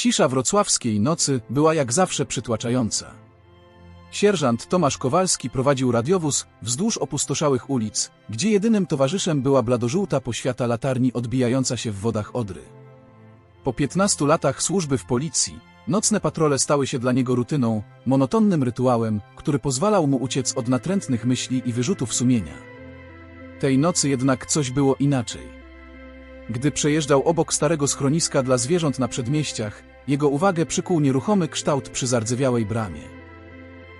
Cisza wrocławskiej nocy była jak zawsze przytłaczająca. Sierżant Tomasz Kowalski prowadził radiowóz wzdłuż opustoszałych ulic, gdzie jedynym towarzyszem była bladożółta poświata latarni odbijająca się w wodach Odry. Po 15 latach służby w policji, nocne patrole stały się dla niego rutyną, monotonnym rytuałem, który pozwalał mu uciec od natrętnych myśli i wyrzutów sumienia. Tej nocy jednak coś było inaczej. Gdy przejeżdżał obok starego schroniska dla zwierząt na przedmieściach, jego uwagę przykuł nieruchomy kształt przy zardzewiałej bramie.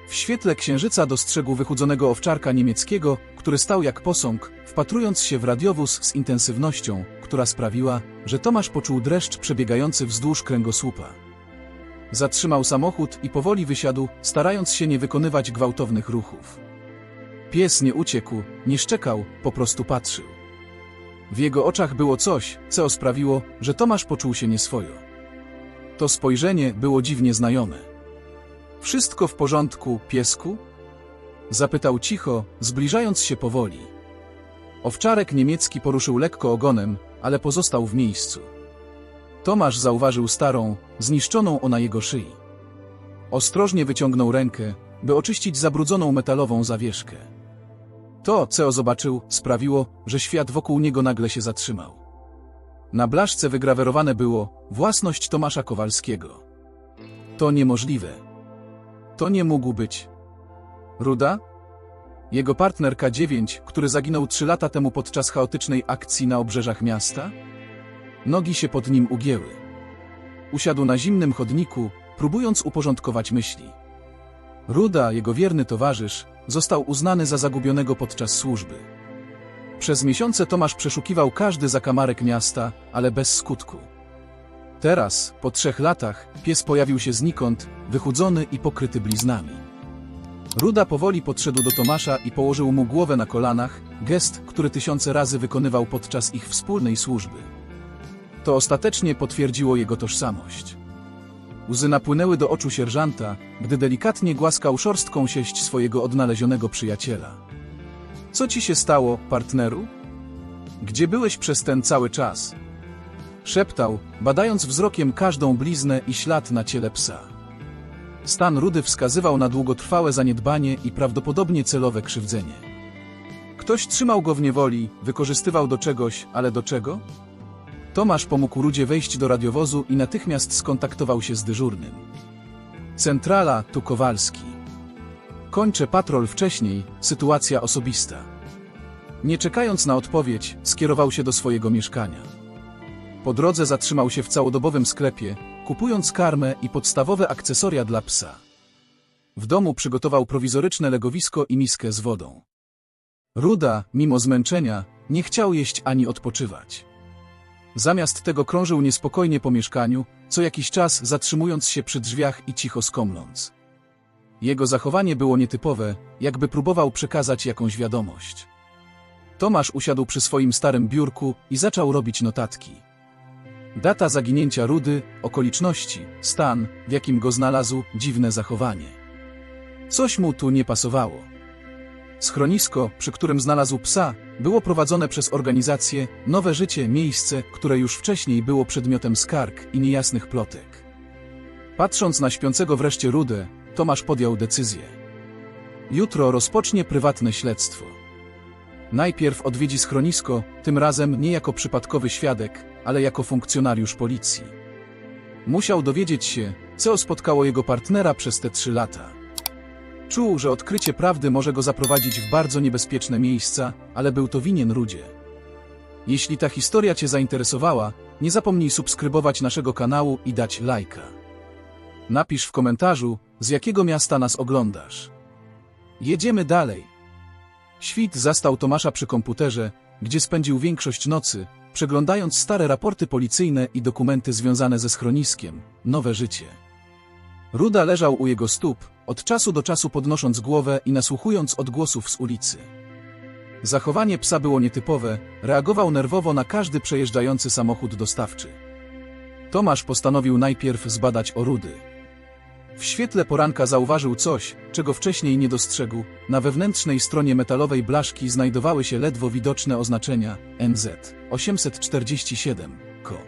W świetle księżyca dostrzegł wychudzonego owczarka niemieckiego, który stał jak posąg, wpatrując się w radiowóz z intensywnością, która sprawiła, że Tomasz poczuł dreszcz przebiegający wzdłuż kręgosłupa. Zatrzymał samochód i powoli wysiadł, starając się nie wykonywać gwałtownych ruchów. Pies nie uciekł, nie szczekał, po prostu patrzył. W jego oczach było coś, co sprawiło, że Tomasz poczuł się nieswojo. To spojrzenie było dziwnie znajome. Wszystko w porządku, piesku? Zapytał cicho, zbliżając się powoli. Owczarek niemiecki poruszył lekko ogonem, ale pozostał w miejscu. Tomasz zauważył starą, zniszczoną ona jego szyi. Ostrożnie wyciągnął rękę, by oczyścić zabrudzoną metalową zawieszkę. To, co zobaczył, sprawiło, że świat wokół niego nagle się zatrzymał. Na blaszce wygrawerowane było własność Tomasza Kowalskiego. To niemożliwe. To nie mógł być. Ruda? Jego partner K9, który zaginął trzy lata temu podczas chaotycznej akcji na obrzeżach miasta? Nogi się pod nim ugięły. Usiadł na zimnym chodniku, próbując uporządkować myśli. Ruda, jego wierny towarzysz, został uznany za zagubionego podczas służby. Przez miesiące Tomasz przeszukiwał każdy zakamarek miasta, ale bez skutku. Teraz, po trzech latach, pies pojawił się znikąd, wychudzony i pokryty bliznami. Ruda powoli podszedł do Tomasza i położył mu głowę na kolanach, gest, który tysiące razy wykonywał podczas ich wspólnej służby. To ostatecznie potwierdziło jego tożsamość. Łzy napłynęły do oczu sierżanta, gdy delikatnie głaskał szorstką sieść swojego odnalezionego przyjaciela. Co ci się stało, partneru? Gdzie byłeś przez ten cały czas? Szeptał, badając wzrokiem każdą bliznę i ślad na ciele psa. Stan rudy wskazywał na długotrwałe zaniedbanie i prawdopodobnie celowe krzywdzenie. Ktoś trzymał go w niewoli, wykorzystywał do czegoś, ale do czego? Tomasz pomógł Rudzie wejść do radiowozu i natychmiast skontaktował się z dyżurnym. Centrala, tu Kowalski. Kończę patrol wcześniej, sytuacja osobista. Nie czekając na odpowiedź, skierował się do swojego mieszkania. Po drodze zatrzymał się w całodobowym sklepie, kupując karmę i podstawowe akcesoria dla psa. W domu przygotował prowizoryczne legowisko i miskę z wodą. Ruda, mimo zmęczenia, nie chciał jeść ani odpoczywać. Zamiast tego krążył niespokojnie po mieszkaniu, co jakiś czas zatrzymując się przy drzwiach i cicho skomląc. Jego zachowanie było nietypowe, jakby próbował przekazać jakąś wiadomość. Tomasz usiadł przy swoim starym biurku i zaczął robić notatki. Data zaginięcia Rudy, okoliczności, stan, w jakim go znalazł, dziwne zachowanie. Coś mu tu nie pasowało. Schronisko, przy którym znalazł psa, było prowadzone przez organizację Nowe Życie miejsce, które już wcześniej było przedmiotem skarg i niejasnych plotek. Patrząc na śpiącego wreszcie Rudę, Tomasz podjął decyzję. Jutro rozpocznie prywatne śledztwo. Najpierw odwiedzi schronisko, tym razem nie jako przypadkowy świadek, ale jako funkcjonariusz policji. Musiał dowiedzieć się, co spotkało jego partnera przez te trzy lata. Czuł, że odkrycie prawdy może go zaprowadzić w bardzo niebezpieczne miejsca, ale był to winien Rudzie. Jeśli ta historia Cię zainteresowała, nie zapomnij subskrybować naszego kanału i dać lajka. Napisz w komentarzu, z jakiego miasta nas oglądasz. Jedziemy dalej. Świt zastał Tomasza przy komputerze, gdzie spędził większość nocy, przeglądając stare raporty policyjne i dokumenty związane ze schroniskiem, nowe życie. Ruda leżał u jego stóp, od czasu do czasu podnosząc głowę i nasłuchując odgłosów z ulicy. Zachowanie psa było nietypowe, reagował nerwowo na każdy przejeżdżający samochód dostawczy. Tomasz postanowił najpierw zbadać o Rudy. W świetle poranka zauważył coś, czego wcześniej nie dostrzegł. Na wewnętrznej stronie metalowej blaszki znajdowały się ledwo widoczne oznaczenia NZ 847 KO.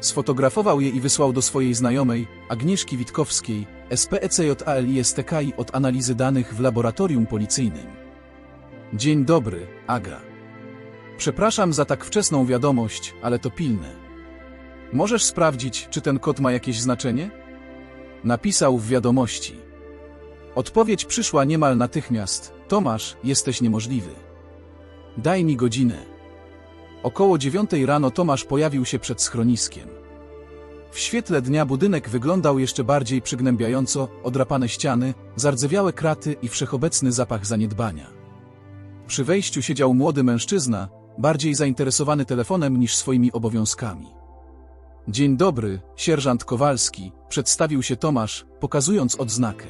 Sfotografował je i wysłał do swojej znajomej, Agnieszki Witkowskiej, SPECJALISTKI od analizy danych w laboratorium policyjnym. Dzień dobry, Aga. Przepraszam za tak wczesną wiadomość, ale to pilne. Możesz sprawdzić, czy ten kod ma jakieś znaczenie? Napisał w wiadomości. Odpowiedź przyszła niemal natychmiast. Tomasz, jesteś niemożliwy. Daj mi godzinę. Około dziewiątej rano Tomasz pojawił się przed schroniskiem. W świetle dnia budynek wyglądał jeszcze bardziej przygnębiająco, odrapane ściany, zardzewiałe kraty i wszechobecny zapach zaniedbania. Przy wejściu siedział młody mężczyzna, bardziej zainteresowany telefonem niż swoimi obowiązkami. Dzień dobry, sierżant Kowalski, przedstawił się Tomasz, pokazując odznakę.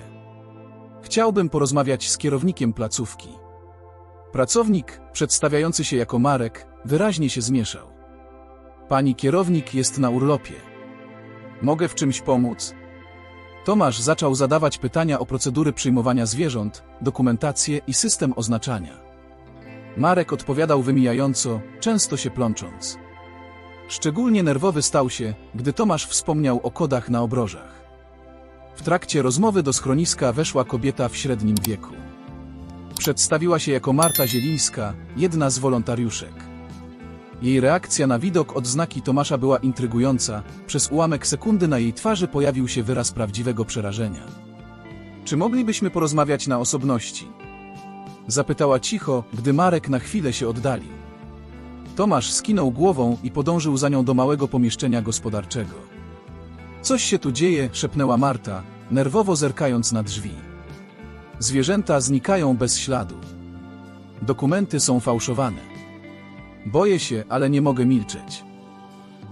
Chciałbym porozmawiać z kierownikiem placówki. Pracownik, przedstawiający się jako Marek, wyraźnie się zmieszał. Pani kierownik jest na urlopie. Mogę w czymś pomóc? Tomasz zaczął zadawać pytania o procedury przyjmowania zwierząt, dokumentację i system oznaczania. Marek odpowiadał wymijająco, często się plącząc. Szczególnie nerwowy stał się, gdy Tomasz wspomniał o kodach na obrożach. W trakcie rozmowy do schroniska weszła kobieta w średnim wieku. Przedstawiła się jako Marta Zielińska, jedna z wolontariuszek. Jej reakcja na widok odznaki Tomasza była intrygująca, przez ułamek sekundy na jej twarzy pojawił się wyraz prawdziwego przerażenia. Czy moglibyśmy porozmawiać na osobności? Zapytała cicho, gdy Marek na chwilę się oddalił. Tomasz skinął głową i podążył za nią do małego pomieszczenia gospodarczego. Coś się tu dzieje, szepnęła Marta, nerwowo zerkając na drzwi. Zwierzęta znikają bez śladu. Dokumenty są fałszowane. Boję się, ale nie mogę milczeć.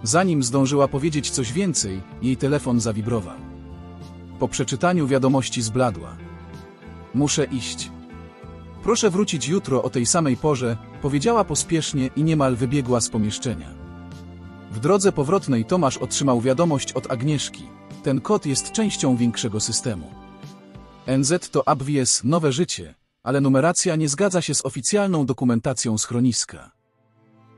Zanim zdążyła powiedzieć coś więcej, jej telefon zawibrował. Po przeczytaniu wiadomości zbladła. Muszę iść. Proszę wrócić jutro o tej samej porze, powiedziała pospiesznie i niemal wybiegła z pomieszczenia. W drodze powrotnej Tomasz otrzymał wiadomość od Agnieszki. Ten kod jest częścią większego systemu. NZ to Abwies Nowe Życie, ale numeracja nie zgadza się z oficjalną dokumentacją schroniska.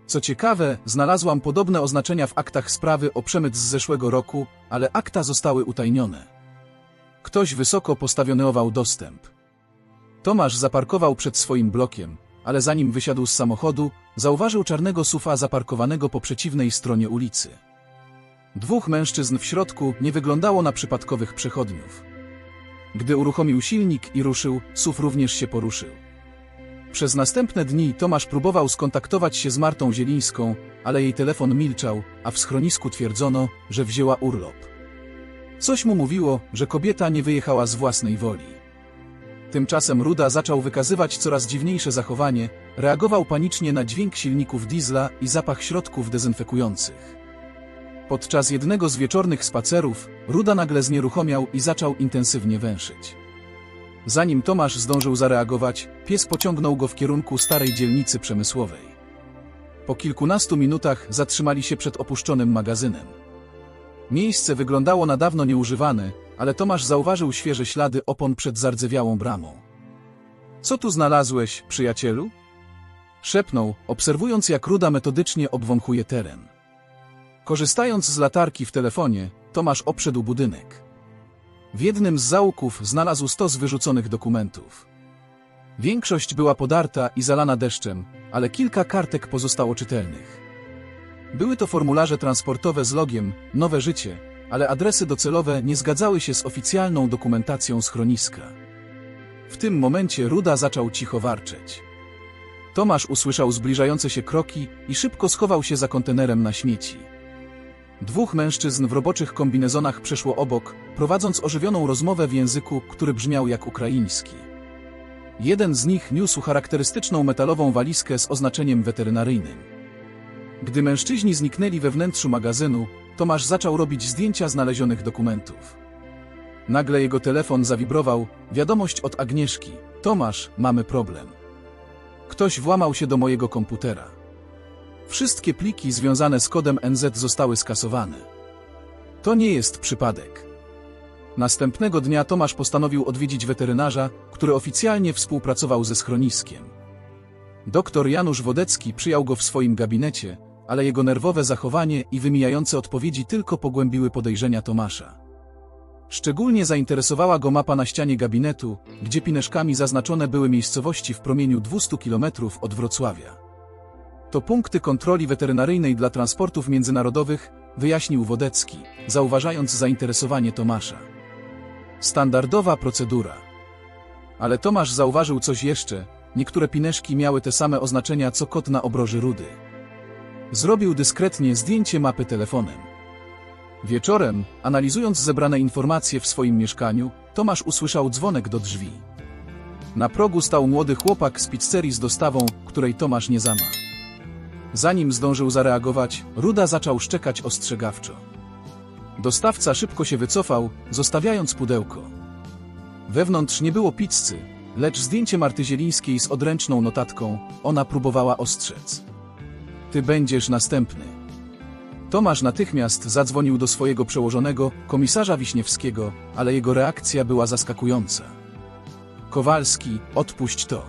Co ciekawe, znalazłam podobne oznaczenia w aktach sprawy o przemyt z zeszłego roku, ale akta zostały utajnione. Ktoś wysoko postawionował dostęp. Tomasz zaparkował przed swoim blokiem, ale zanim wysiadł z samochodu, zauważył czarnego sufa zaparkowanego po przeciwnej stronie ulicy. Dwóch mężczyzn w środku nie wyglądało na przypadkowych przechodniów. Gdy uruchomił silnik i ruszył, SUV również się poruszył. Przez następne dni Tomasz próbował skontaktować się z Martą Zielińską, ale jej telefon milczał, a w schronisku twierdzono, że wzięła urlop. Coś mu mówiło, że kobieta nie wyjechała z własnej woli. Tymczasem Ruda zaczął wykazywać coraz dziwniejsze zachowanie, reagował panicznie na dźwięk silników diesla i zapach środków dezynfekujących. Podczas jednego z wieczornych spacerów, Ruda nagle znieruchomiał i zaczął intensywnie węszyć. Zanim Tomasz zdążył zareagować, pies pociągnął go w kierunku starej dzielnicy przemysłowej. Po kilkunastu minutach zatrzymali się przed opuszczonym magazynem. Miejsce wyglądało na dawno nieużywane, ale Tomasz zauważył świeże ślady opon przed zardzewiałą bramą. Co tu znalazłeś, przyjacielu? Szepnął, obserwując jak Ruda metodycznie obwąchuje teren. Korzystając z latarki w telefonie, Tomasz obszedł budynek. W jednym z zaułków znalazł stos wyrzuconych dokumentów. Większość była podarta i zalana deszczem, ale kilka kartek pozostało czytelnych. Były to formularze transportowe z logiem Nowe Życie, ale adresy docelowe nie zgadzały się z oficjalną dokumentacją schroniska. W tym momencie Ruda zaczął cicho warczeć. Tomasz usłyszał zbliżające się kroki i szybko schował się za kontenerem na śmieci. Dwóch mężczyzn w roboczych kombinezonach przeszło obok, prowadząc ożywioną rozmowę w języku, który brzmiał jak ukraiński. Jeden z nich niósł charakterystyczną metalową walizkę z oznaczeniem weterynaryjnym. Gdy mężczyźni zniknęli we wnętrzu magazynu, Tomasz zaczął robić zdjęcia znalezionych dokumentów. Nagle jego telefon zawibrował, wiadomość od Agnieszki. Tomasz, mamy problem. Ktoś włamał się do mojego komputera. Wszystkie pliki związane z kodem NZ zostały skasowane. To nie jest przypadek. Następnego dnia Tomasz postanowił odwiedzić weterynarza, który oficjalnie współpracował ze schroniskiem. Doktor Janusz Wodecki przyjął go w swoim gabinecie, ale jego nerwowe zachowanie i wymijające odpowiedzi tylko pogłębiły podejrzenia Tomasza. Szczególnie zainteresowała go mapa na ścianie gabinetu, gdzie pineszkami zaznaczone były miejscowości w promieniu 200 km od Wrocławia. To punkty kontroli weterynaryjnej dla transportów międzynarodowych, wyjaśnił Wodecki, zauważając zainteresowanie Tomasza. Standardowa procedura. Ale Tomasz zauważył coś jeszcze, niektóre pineszki miały te same oznaczenia co kot na obroży rudy. Zrobił dyskretnie zdjęcie mapy telefonem. Wieczorem, analizując zebrane informacje w swoim mieszkaniu, Tomasz usłyszał dzwonek do drzwi. Na progu stał młody chłopak z pizzerii z dostawą, której Tomasz nie zama. Zanim zdążył zareagować, Ruda zaczął szczekać ostrzegawczo. Dostawca szybko się wycofał, zostawiając pudełko. Wewnątrz nie było pizzy, lecz zdjęcie Marty Zielińskiej z odręczną notatką, ona próbowała ostrzec. Ty będziesz następny. Tomasz natychmiast zadzwonił do swojego przełożonego, komisarza Wiśniewskiego, ale jego reakcja była zaskakująca. Kowalski, odpuść to.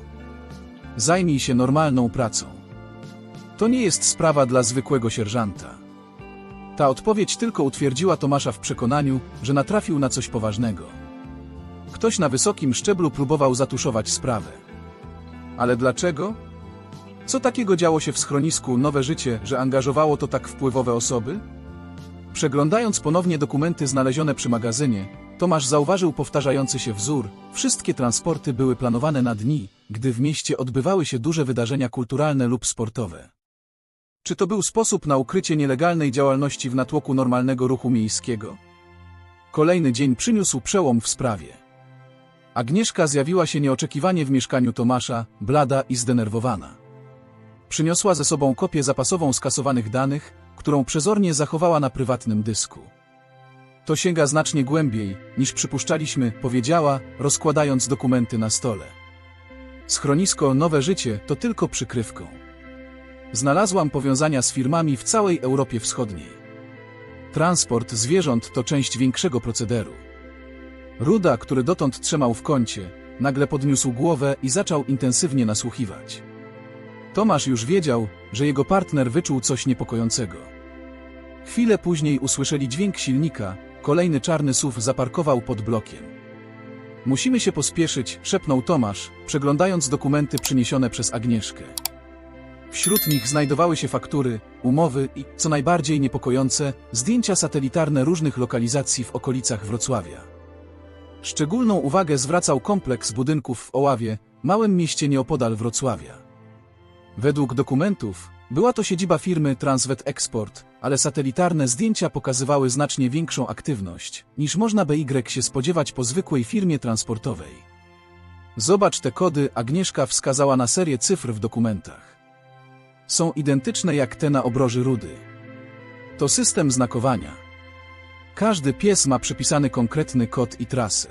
Zajmij się normalną pracą. To nie jest sprawa dla zwykłego sierżanta. Ta odpowiedź tylko utwierdziła Tomasza w przekonaniu, że natrafił na coś poważnego. Ktoś na wysokim szczeblu próbował zatuszować sprawę. Ale dlaczego? Co takiego działo się w schronisku Nowe Życie, że angażowało to tak wpływowe osoby? Przeglądając ponownie dokumenty znalezione przy magazynie, Tomasz zauważył powtarzający się wzór. Wszystkie transporty były planowane na dni, gdy w mieście odbywały się duże wydarzenia kulturalne lub sportowe. Czy to był sposób na ukrycie nielegalnej działalności w natłoku normalnego ruchu miejskiego? Kolejny dzień przyniósł przełom w sprawie. Agnieszka zjawiła się nieoczekiwanie w mieszkaniu Tomasza, blada i zdenerwowana. Przyniosła ze sobą kopię zapasową skasowanych danych, którą przezornie zachowała na prywatnym dysku. To sięga znacznie głębiej, niż przypuszczaliśmy, powiedziała, rozkładając dokumenty na stole. Schronisko Nowe Życie to tylko przykrywką. Znalazłam powiązania z firmami w całej Europie Wschodniej. Transport zwierząt to część większego procederu. Ruda, który dotąd trzymał w kącie, nagle podniósł głowę i zaczął intensywnie nasłuchiwać. Tomasz już wiedział, że jego partner wyczuł coś niepokojącego. Chwilę później usłyszeli dźwięk silnika, kolejny czarny SUV zaparkował pod blokiem. Musimy się pospieszyć, szepnął Tomasz, przeglądając dokumenty przyniesione przez Agnieszkę. Wśród nich znajdowały się faktury, umowy i, co najbardziej niepokojące, zdjęcia satelitarne różnych lokalizacji w okolicach Wrocławia. Szczególną uwagę zwracał kompleks budynków w Oławie, małym mieście nieopodal Wrocławia. Według dokumentów była to siedziba firmy Transwet Export, ale satelitarne zdjęcia pokazywały znacznie większą aktywność, niż można by Y się spodziewać po zwykłej firmie transportowej. Zobacz te kody, Agnieszka wskazała na serię cyfr w dokumentach. Są identyczne jak te na obroży rudy. To system znakowania. Każdy pies ma przypisany konkretny kod i trasę.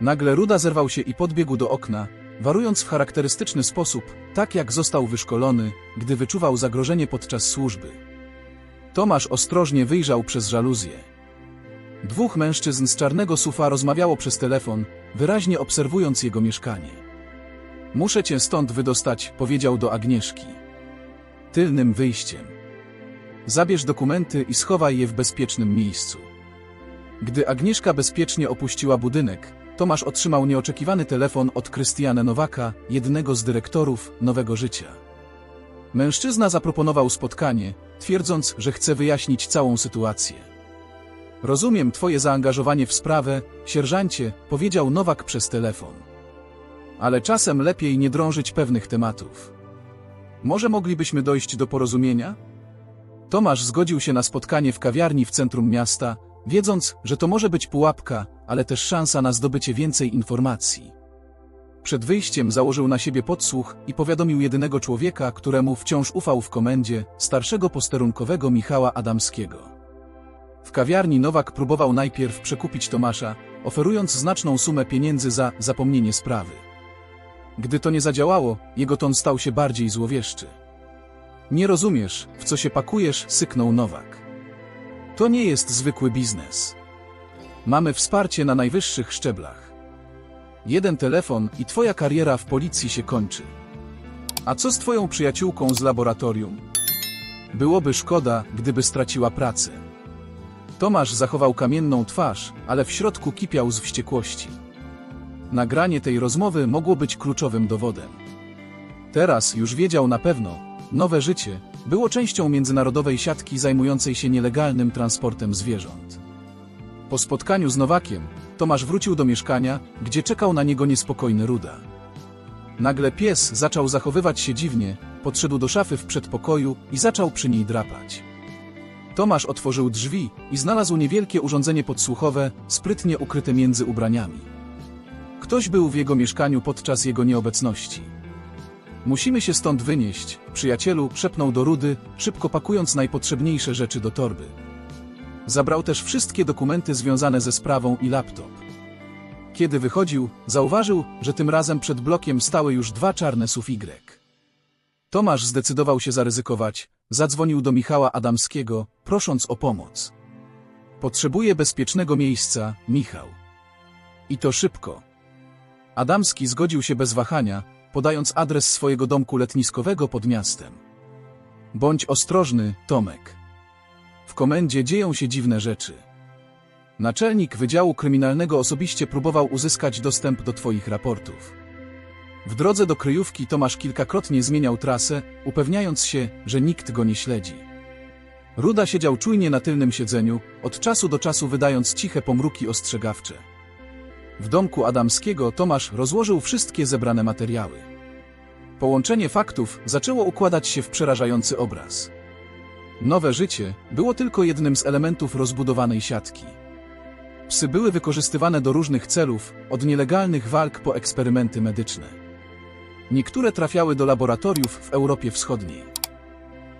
Nagle Ruda zerwał się i podbiegł do okna, warując w charakterystyczny sposób, tak jak został wyszkolony, gdy wyczuwał zagrożenie podczas służby. Tomasz ostrożnie wyjrzał przez żaluzję. Dwóch mężczyzn z czarnego sufa rozmawiało przez telefon, wyraźnie obserwując jego mieszkanie. Muszę cię stąd wydostać, powiedział do Agnieszki. Tylnym wyjściem. Zabierz dokumenty i schowaj je w bezpiecznym miejscu. Gdy Agnieszka bezpiecznie opuściła budynek, Tomasz otrzymał nieoczekiwany telefon od Krystiana Nowaka, jednego z dyrektorów Nowego Życia. Mężczyzna zaproponował spotkanie, twierdząc, że chce wyjaśnić całą sytuację. Rozumiem twoje zaangażowanie w sprawę, sierżancie, powiedział Nowak przez telefon. Ale czasem lepiej nie drążyć pewnych tematów. Może moglibyśmy dojść do porozumienia? Tomasz zgodził się na spotkanie w kawiarni w centrum miasta, wiedząc, że to może być pułapka, ale też szansa na zdobycie więcej informacji. Przed wyjściem założył na siebie podsłuch i powiadomił jedynego człowieka, któremu wciąż ufał w komendzie, starszego posterunkowego Michała Adamskiego. W kawiarni Nowak próbował najpierw przekupić Tomasza, oferując znaczną sumę pieniędzy za zapomnienie sprawy. Gdy to nie zadziałało, jego ton stał się bardziej złowieszczy. Nie rozumiesz, w co się pakujesz, syknął Nowak. To nie jest zwykły biznes. Mamy wsparcie na najwyższych szczeblach. Jeden telefon i twoja kariera w policji się kończy. A co z twoją przyjaciółką z laboratorium? Byłoby szkoda, gdyby straciła pracę. Tomasz zachował kamienną twarz, ale w środku kipiał z wściekłości. Nagranie tej rozmowy mogło być kluczowym dowodem. Teraz już wiedział na pewno, nowe życie było częścią międzynarodowej siatki zajmującej się nielegalnym transportem zwierząt. Po spotkaniu z Nowakiem, Tomasz wrócił do mieszkania, gdzie czekał na niego niespokojny Ruda. Nagle pies zaczął zachowywać się dziwnie, podszedł do szafy w przedpokoju i zaczął przy niej drapać. Tomasz otworzył drzwi i znalazł niewielkie urządzenie podsłuchowe, sprytnie ukryte między ubraniami. Ktoś był w jego mieszkaniu podczas jego nieobecności. Musimy się stąd wynieść, przyjacielu, szepnął do Rudy, szybko pakując najpotrzebniejsze rzeczy do torby. Zabrał też wszystkie dokumenty związane ze sprawą i laptop. Kiedy wychodził, zauważył, że tym razem przed blokiem stały już dwa czarne SUV. Tomasz zdecydował się zaryzykować, zadzwonił do Michała Adamskiego, prosząc o pomoc. Potrzebuję bezpiecznego miejsca, Michał. I to szybko. Adamski zgodził się bez wahania, podając adres swojego domku letniskowego pod miastem. Bądź ostrożny, Tomek. W komendzie dzieją się dziwne rzeczy. Naczelnik Wydziału Kryminalnego osobiście próbował uzyskać dostęp do Twoich raportów. W drodze do kryjówki Tomasz kilkakrotnie zmieniał trasę, upewniając się, że nikt go nie śledzi. Ruda siedział czujnie na tylnym siedzeniu, od czasu do czasu wydając ciche pomruki ostrzegawcze. W domku Adamskiego Tomasz rozłożył wszystkie zebrane materiały. Połączenie faktów zaczęło układać się w przerażający obraz. Nowe życie było tylko jednym z elementów rozbudowanej siatki. Psy były wykorzystywane do różnych celów, od nielegalnych walk po eksperymenty medyczne. Niektóre trafiały do laboratoriów w Europie Wschodniej.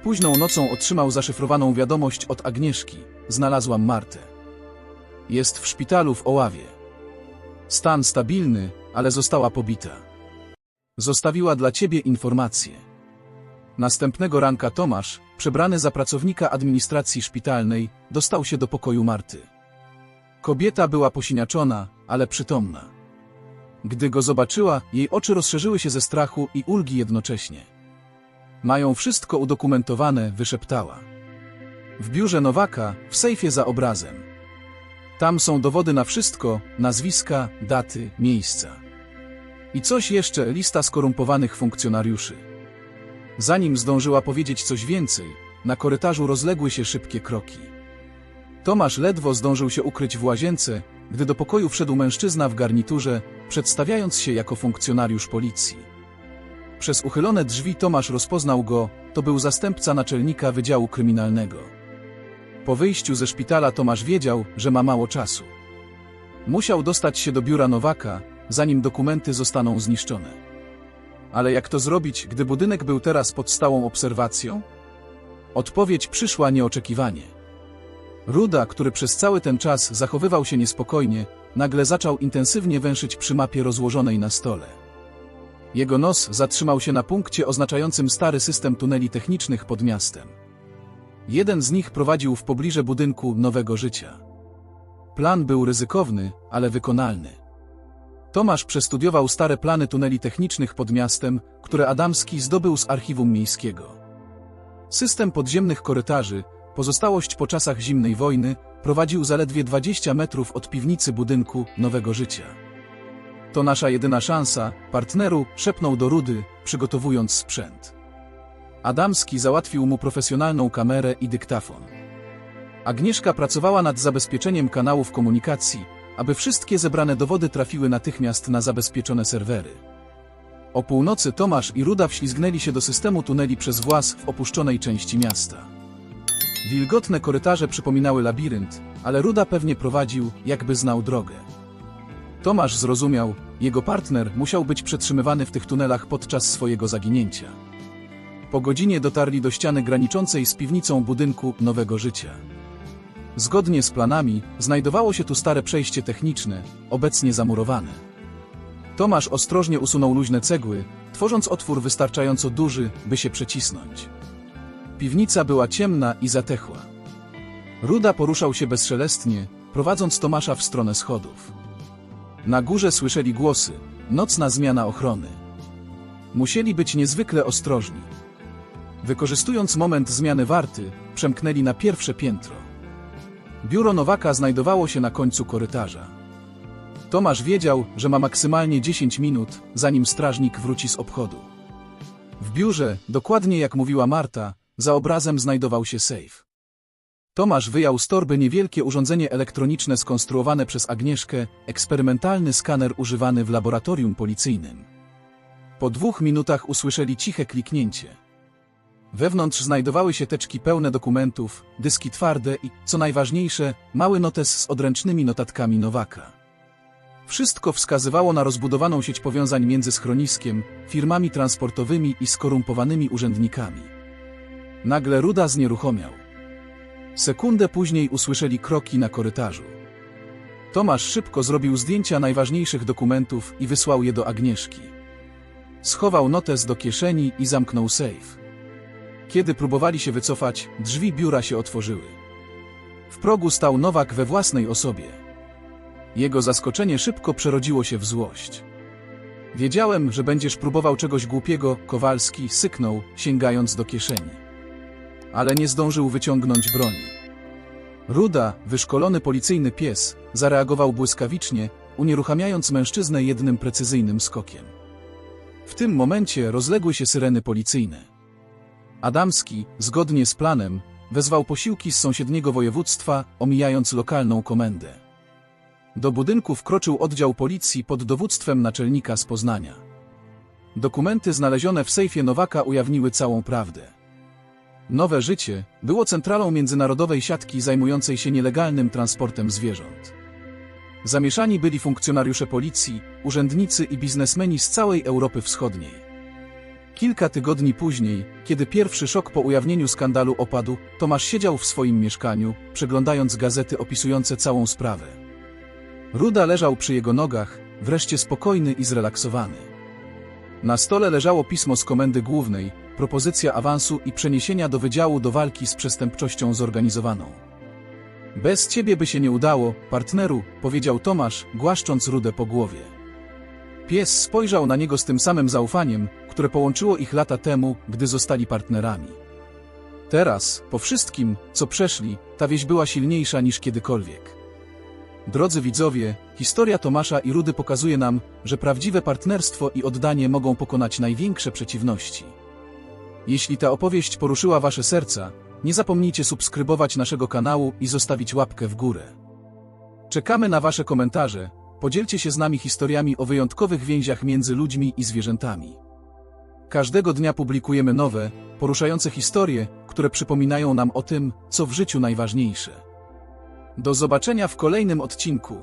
Późną nocą otrzymał zaszyfrowaną wiadomość od Agnieszki. Znalazłam Martę. Jest w szpitalu w Oławie. Stan stabilny, ale została pobita. Zostawiła dla ciebie informację. Następnego ranka Tomasz, przebrany za pracownika administracji szpitalnej, dostał się do pokoju Marty. Kobieta była posiniaczona, ale przytomna. Gdy go zobaczyła, jej oczy rozszerzyły się ze strachu i ulgi jednocześnie. Mają wszystko udokumentowane, wyszeptała. W biurze Nowaka, w sejfie za obrazem. Tam są dowody na wszystko, nazwiska, daty, miejsca. I coś jeszcze, lista skorumpowanych funkcjonariuszy. Zanim zdążyła powiedzieć coś więcej, na korytarzu rozległy się szybkie kroki. Tomasz ledwo zdążył się ukryć w łazience, gdy do pokoju wszedł mężczyzna w garniturze, przedstawiając się jako funkcjonariusz policji. Przez uchylone drzwi Tomasz rozpoznał go, to był zastępca naczelnika Wydziału Kryminalnego. Po wyjściu ze szpitala Tomasz wiedział, że ma mało czasu. Musiał dostać się do biura Nowaka, zanim dokumenty zostaną zniszczone. Ale jak to zrobić, gdy budynek był teraz pod stałą obserwacją? Odpowiedź przyszła nieoczekiwanie. Ruda, który przez cały ten czas zachowywał się niespokojnie, nagle zaczął intensywnie węszyć przy mapie rozłożonej na stole. Jego nos zatrzymał się na punkcie oznaczającym stary system tuneli technicznych pod miastem. Jeden z nich prowadził w pobliże budynku nowego życia. Plan był ryzykowny, ale wykonalny. Tomasz przestudiował stare plany tuneli technicznych pod miastem, które Adamski zdobył z archiwum miejskiego. System podziemnych korytarzy, pozostałość po czasach zimnej wojny, prowadził zaledwie 20 metrów od piwnicy budynku nowego życia. To nasza jedyna szansa, partneru, szepnął do Rudy, przygotowując sprzęt. Adamski załatwił mu profesjonalną kamerę i dyktafon. Agnieszka pracowała nad zabezpieczeniem kanałów komunikacji, aby wszystkie zebrane dowody trafiły natychmiast na zabezpieczone serwery. O północy Tomasz i Ruda wślizgnęli się do systemu tuneli przez włas w opuszczonej części miasta. Wilgotne korytarze przypominały labirynt, ale Ruda pewnie prowadził, jakby znał drogę. Tomasz zrozumiał, jego partner musiał być przetrzymywany w tych tunelach podczas swojego zaginięcia. Po godzinie dotarli do ściany graniczącej z piwnicą budynku Nowego Życia. Zgodnie z planami, znajdowało się tu stare przejście techniczne, obecnie zamurowane. Tomasz ostrożnie usunął luźne cegły, tworząc otwór wystarczająco duży, by się przecisnąć. Piwnica była ciemna i zatechła. Ruda poruszał się bezszelestnie, prowadząc Tomasza w stronę schodów. Na górze słyszeli głosy, nocna zmiana ochrony. Musieli być niezwykle ostrożni. Wykorzystując moment zmiany warty, przemknęli na pierwsze piętro. Biuro Nowaka znajdowało się na końcu korytarza. Tomasz wiedział, że ma maksymalnie 10 minut, zanim strażnik wróci z obchodu. W biurze, dokładnie jak mówiła Marta, za obrazem znajdował się sejf. Tomasz wyjął z torby niewielkie urządzenie elektroniczne skonstruowane przez Agnieszkę, eksperymentalny skaner używany w laboratorium policyjnym. Po dwóch minutach usłyszeli ciche kliknięcie. Wewnątrz znajdowały się teczki pełne dokumentów, dyski twarde i, co najważniejsze, mały notes z odręcznymi notatkami Nowaka. Wszystko wskazywało na rozbudowaną sieć powiązań między schroniskiem, firmami transportowymi i skorumpowanymi urzędnikami. Nagle Ruda znieruchomiał. Sekundę później usłyszeli kroki na korytarzu. Tomasz szybko zrobił zdjęcia najważniejszych dokumentów i wysłał je do Agnieszki. Schował notes do kieszeni i zamknął sejf. Kiedy próbowali się wycofać, drzwi biura się otworzyły. W progu stał Nowak we własnej osobie. Jego zaskoczenie szybko przerodziło się w złość. Wiedziałem, że będziesz próbował czegoś głupiego, Kowalski syknął, sięgając do kieszeni. Ale nie zdążył wyciągnąć broni. Ruda, wyszkolony policyjny pies, zareagował błyskawicznie, unieruchamiając mężczyznę jednym precyzyjnym skokiem. W tym momencie rozległy się syreny policyjne. Adamski, zgodnie z planem, wezwał posiłki z sąsiedniego województwa, omijając lokalną komendę. Do budynku wkroczył oddział policji pod dowództwem naczelnika z Poznania. Dokumenty znalezione w sejfie Nowaka ujawniły całą prawdę. Nowe Życie było centralą międzynarodowej siatki zajmującej się nielegalnym transportem zwierząt. Zamieszani byli funkcjonariusze policji, urzędnicy i biznesmeni z całej Europy Wschodniej. Kilka tygodni później, kiedy pierwszy szok po ujawnieniu skandalu opadł, Tomasz siedział w swoim mieszkaniu, przeglądając gazety opisujące całą sprawę. Ruda leżał przy jego nogach, wreszcie spokojny i zrelaksowany. Na stole leżało pismo z komendy głównej, propozycja awansu i przeniesienia do Wydziału do walki z przestępczością zorganizowaną. Bez ciebie by się nie udało, partneru, powiedział Tomasz, głaszcząc Rudę po głowie. Pies spojrzał na niego z tym samym zaufaniem, które połączyło ich lata temu, gdy zostali partnerami. Teraz, po wszystkim, co przeszli, ta wieś była silniejsza niż kiedykolwiek. Drodzy widzowie, historia Tomasza i Rudy pokazuje nam, że prawdziwe partnerstwo i oddanie mogą pokonać największe przeciwności. Jeśli ta opowieść poruszyła Wasze serca, nie zapomnijcie subskrybować naszego kanału i zostawić łapkę w górę. Czekamy na Wasze komentarze, podzielcie się z nami historiami o wyjątkowych więziach między ludźmi i zwierzętami. Każdego dnia publikujemy nowe, poruszające historie, które przypominają nam o tym, co w życiu najważniejsze. Do zobaczenia w kolejnym odcinku.